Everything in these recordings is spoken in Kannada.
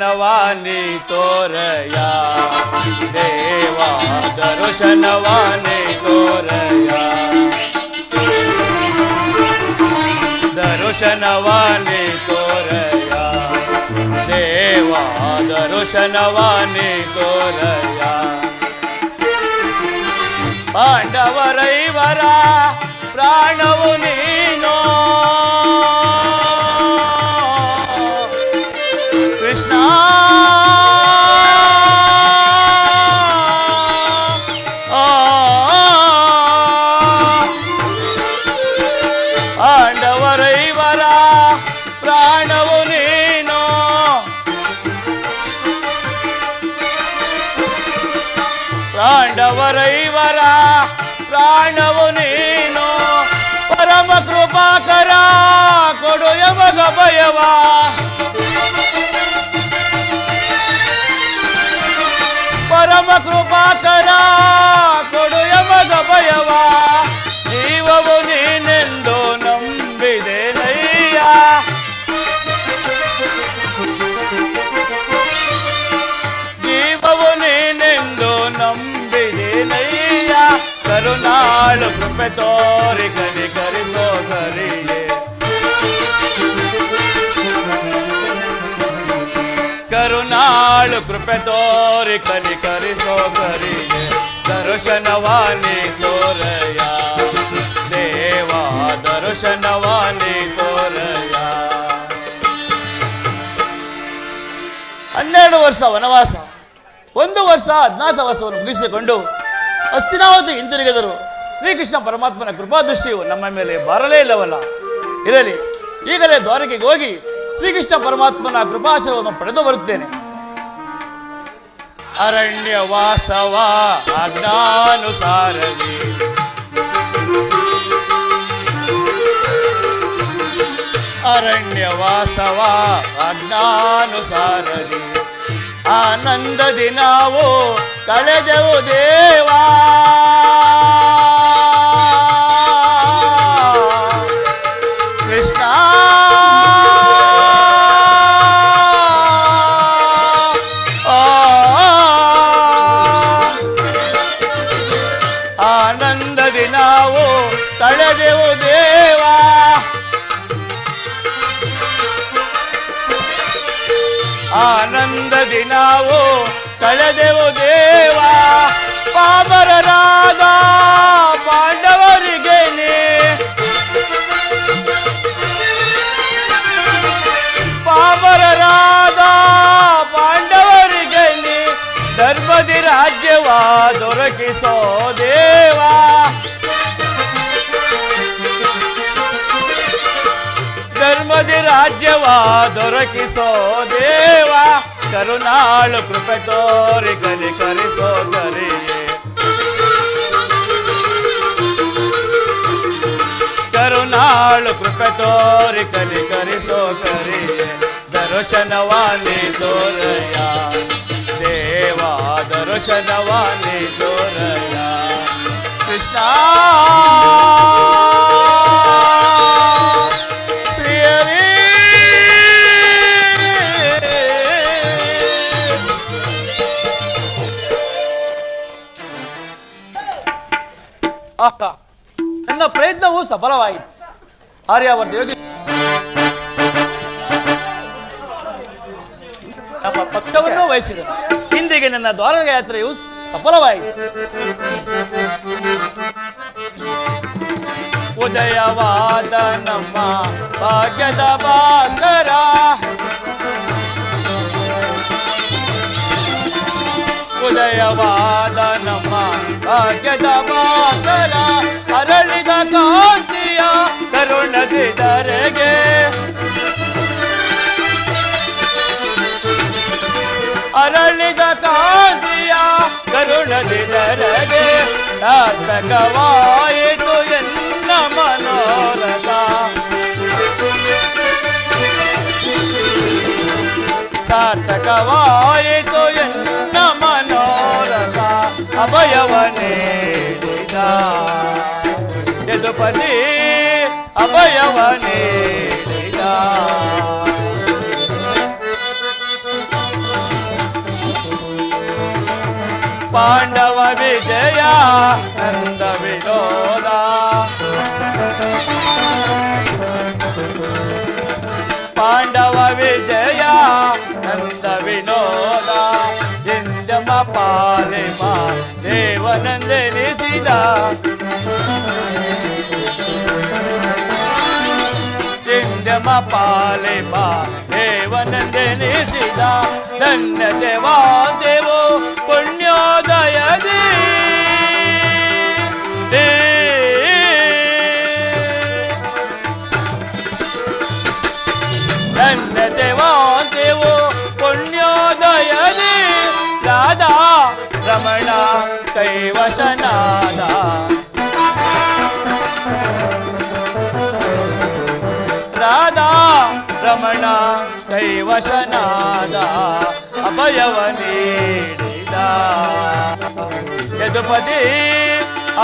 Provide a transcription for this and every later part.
દર્શનવાની તોરયા. દેવા દર્શનવાની તોરયા. દર્શનવાની તોરયા. દેવા દર્શનવાની તોરયા. પાંડવ રૈવરા પ્રાણવની નો ಪಾಂಡವರೈವರ ಪ್ರಾಣವು ನೀನೋ ಪಾಂಡವರೈವರ ಪ್ರಾಣವು ನೀನು ಪರಮ ಕೃಪಾಕರ ಕೊಡು ಯಮಗ ಭಯವ ಪರಮ ಕೃಪಾಕರ ಕೊಡು ಯಮಗ ಭಯವ ಕೃಪೆ ತೋರಿ ಕರಿ ಕರಿಸೋ ಕರಿಯೇ ದರ್ಶನವಾನಿ ತೋರಯ ದೇವ ದರ್ಶನವಾನಿ ತೋರಯ ಹನ್ನೆರಡು ವರ್ಷ ವನವಾಸ, ಒಂದು ವರ್ಷ ಅಜ್ಞಾತವಾಸವನ್ನು ಮುಗಿಸಿಕೊಂಡು ಹಸ್ತಿನಾವತಿ ಹಿಂತಿರುಗಿದರು. ಶ್ರೀಕೃಷ್ಣ ಪರಮಾತ್ಮನ ಕೃಪಾದೃಷ್ಟಿಯು ನಮ್ಮ ಮೇಲೆ ಬರಲೇ ಇಲ್ಲವಲ್ಲ? ಇರಲಿ, ಈಗಲೇ ದ್ವಾರಕೆಗೆ ಹೋಗಿ ಶ್ರೀಕೃಷ್ಣ ಪರಮಾತ್ಮನ ಕೃಪಾಶ್ರಯವನ್ನು ಪಡೆದು ಬರುತ್ತೇನೆ. ಅರಣ್ಯ ವಾಸವ ಅಜ್ಞಾನುಸಾರವಿ. ಅರಣ್ಯ ವಾಸವ ಅಜ್ಞಾನುಸಾರದಿ ಆನಂದದಿ ನಾವು ಕಳೆದೆವು ದೇವಾ. ದೊರಕಿಸೋ ದೇವ ಕರುನಾಳು ಕೃಪೆ ತೋರಿ ಕಲಿ ಕರಿಸೋ ಕರಿಯೇ ಕರುನಾಳು ಕೃಪೆ ತೋರಿ ಕಲಿ ಕರಿಸೋ ಕರಿಯೇ ದರ್ಶನವಾನಿ ತೋರಯ ದೇವ ದರ್ಶನವಾನಿ ತೋರಯ ಕೃಷ್ಣ ಆಹಾ ನನ್ನ ಪ್ರಯತ್ನವು ಸಫಲವಾಯಿತು. ಆರ್ಯಾವರ್ತ ಯೋಗಿ ನಮ್ಮ ಪಕ್ಷವನ್ನು ವಹಿಸಿದರು. ಇಂದಿಗೆ ನನ್ನ ದ್ವಾರಕ ಯಾತ್ರೆಯು ಸಫಲವಾಯಿತು. ಉದಯವಾದ ನಮ್ಮ ಭಾಗ್ಯದ ಭಾಸ್ಕರ. ಉದಯವಾದ ನಮ್ಮ ಭಾಗ್ಯದ ಭಾಸ್ಕರ ಅರಳಿದ ಕಾಂತಿಯ ಕರುಣದಿ ಧರೆಗೆ ಅರಳಿದ ಕಾಂತಿಯ ಕರುಣದಿ ಧರೆಗೆ ಸಾರ್ಥಕವಾಯಿತು ಎನ್ನ ಮನೋರಥ ಸಾರ್ಥಕವಾಯಿತು ఎదుపని అభయవనే పాండవ విజయ నంద వినోద పాండవ విజయ నంద వినోద ధర్మ పాలే మా దేవనందని సీత దిండమ పాలే మా దేవనందని సీత నన్న దేవా దేవో రాధా రమణ దైవశనాద అభయవనీడిదా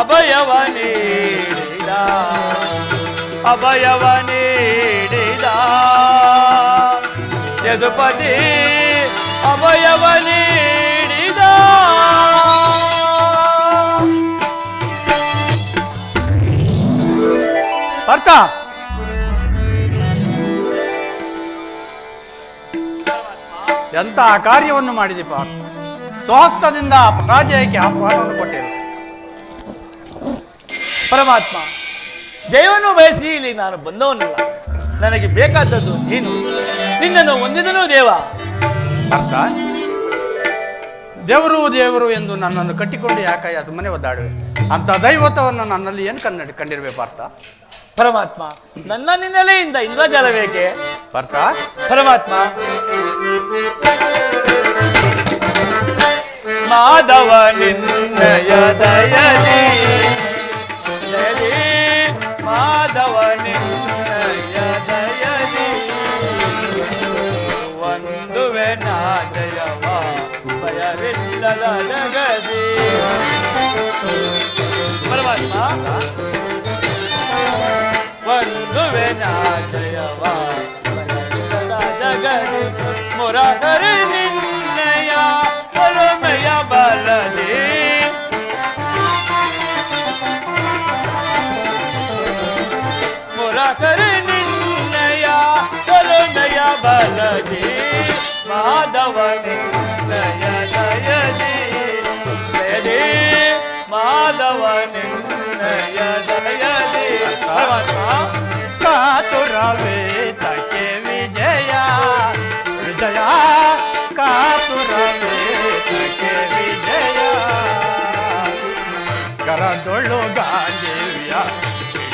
అభయవనీడిదా అభయవనీడిదా యదుపతి అభయవనీ ಅರ್ಥ? ಎಂತ ಕಾರ್ಯವನ್ನು ಮಾಡಿದೆ ಪಾರ್ಥ ಸ್ವಹಸ್ತದಿಂದ ಪರಾಜಯಕ್ಕೆ ಆಹ್ವಾನವನ್ನು ಕೊಟ್ಟಿರು. ಪರಮಾತ್ಮ, ಜಯವನ್ನು ಬಯಸಿ ಇಲ್ಲಿ ನಾನು ಬಂದವನಲ್ಲ. ನನಗೆ ಬೇಕಾದದ್ದು ನೀನು. ನಿನ್ನನ್ನು ಹೊಂದಿದನು ದೇವ. ಅರ್ಥ? ದೇವರು ದೇವರು ಎಂದು ನನ್ನನ್ನು ಕಟ್ಟಿಕೊಂಡು ಯಾಕಯ್ಯ ಸುಮ್ಮನೆ ಒದ್ದಾಡುವೆ? ಅಂತ ದೈವತವನ್ನು ನನ್ನಲ್ಲಿ ಏನು ಕನ್ನಡ ಕಂಡಿರಬೇಕು ಪಾರ್ಥ ಪರಮಾತ್ಮ ನನ್ನ ನಿನ್ನೆಲೆಯಿಂದ ಇಂದ್ರಜಾಲ ಬೇಕೆ ಬರ್ತಾ? ಪರಮಾತ್ಮ. ಮಾಧವ ನಿನ್ನಯ ದಯಲಿ ಮಾಧವ ನಿನ್ನಯ ದಯಲಿ ಒಂದು ನಾದಯವ ಭಯವಿಲ್ಲದ ಜಗದಿ. ಪರಮಾತ್ಮ विनाश सदा जगत मुरादर नया परमया बालदे मुरादर निन्नया परमया बालदे माधव निन्नया माधव निन्नय दयदे भगवान् ಮಾಧವ ನಿನ್ನಯ ದಯದಿ ಪರಮಾತ್ಮ ಕಾತುರವೇ ತಕ್ಕೆ ವಿಜಯ ವಿಜಯ ಕಾತುರವೇ ತಕ್ಕೆ ವಿಜಯ ಕರದೊಳ್ಳು ಗಾಂಧೀವ್ಯ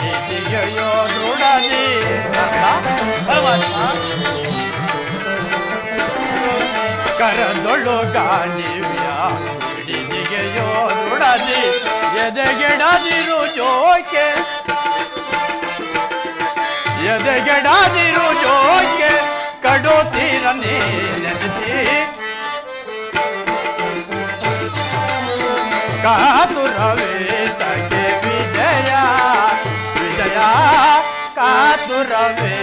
ಹಿಡಿದಿಗೆಯೋ ದೃಢದಿ ಪರಮಾತ್ಮ ಕರದೊಳ್ಳು ಗಾಂಧೀವ್ಯ ಹಿಡಿದಿಗೆಯೋ ದೃಢದಿ ಎದೆಗೆಡದಿರು ಜೋಕೆ ಎದೆಗೆಡದಿರು ಜೋಗೆ ಕಡೋತೀರ ನೀ ಕಾತುರವೇ ತಗೆ ವಿಜಯ ವಿಜಯ ಕಾತುರವೇ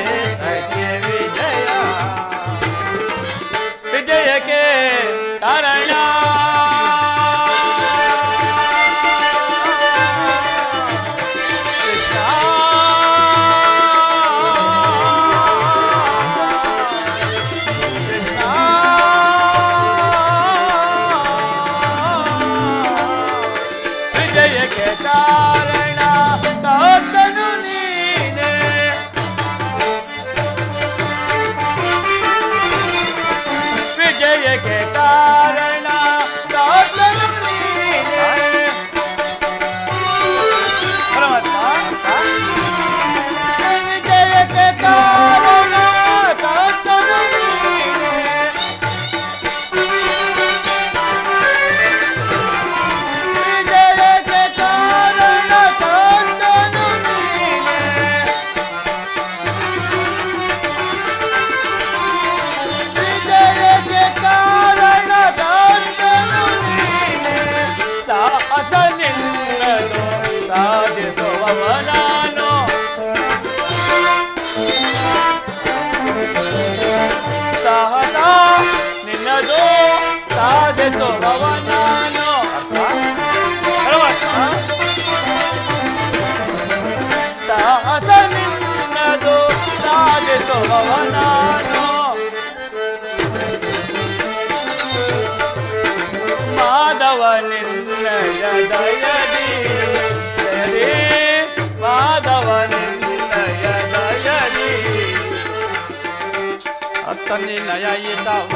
ಅತ್ತನಿ ನಯ ಇದ್ದವ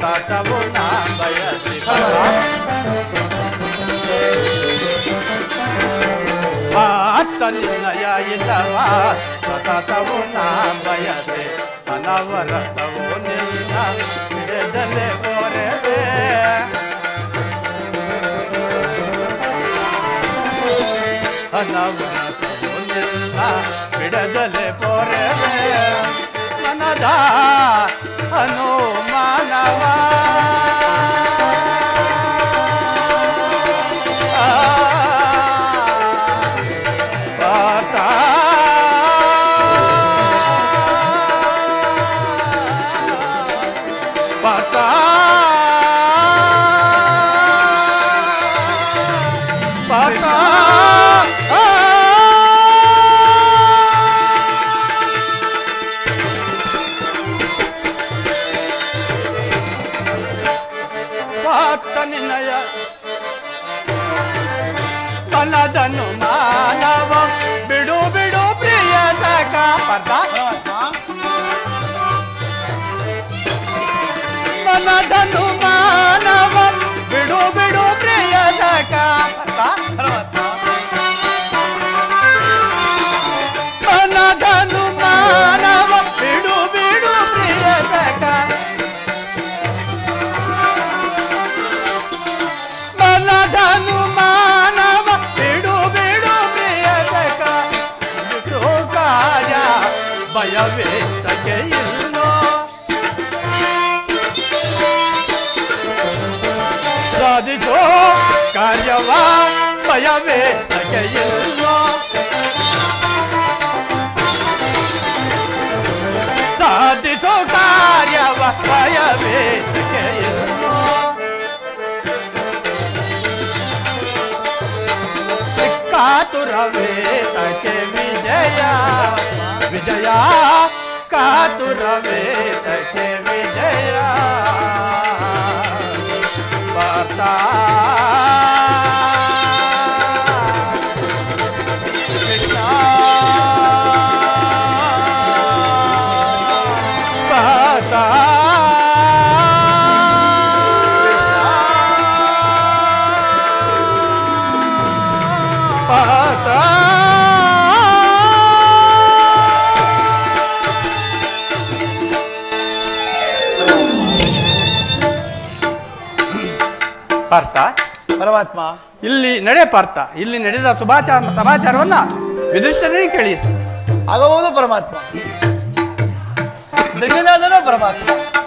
ತಾತವು ನಾ ಬಯಸಿ ಅತ್ತನಿ ನಯ ಇದ್ದವ ಸತತವು ನಾ ಬಯಸೆ ಅನವರತವು ನಿನ್ನ ಬಿಡದಲೆ ಕೋರೆವೆ ಅನವರತವು ನಿನ್ನ ಬಿಡದಲೆ ಕೋರೆವೆ ಮನದ અનો માનવા. ಭಯವೇ ತಗೆ ಇಲ್ಲೋ ಸಾಧಿಸೋ ಕಾರ್ಯವ ಭಯವೇ ತಗೆ ಇಲ್ಲೋ ಸಾಧಿಸೋ ಕಾರ್ಯವ ಭಯವೇ तुरवे तके विजया विजया का तुरवे तके ಪಾರ್ಥ? ಪರಮಾತ್ಮ. ಇಲ್ಲಿ ನಡೆ ಪಾರ್ಥ. ಇಲ್ಲಿ ನಡೆದ ಶುಭಾಚಾರ ಸಮಾಚಾರವನ್ನ ವಿದುಷ್ಟರೇ ಕೇಳಿಸು. ಆಗಬಹುದು ಪರಮಾತ್ಮ. ಧನ್ಯನಾದನೋ ಪರಮಾತ್ಮ.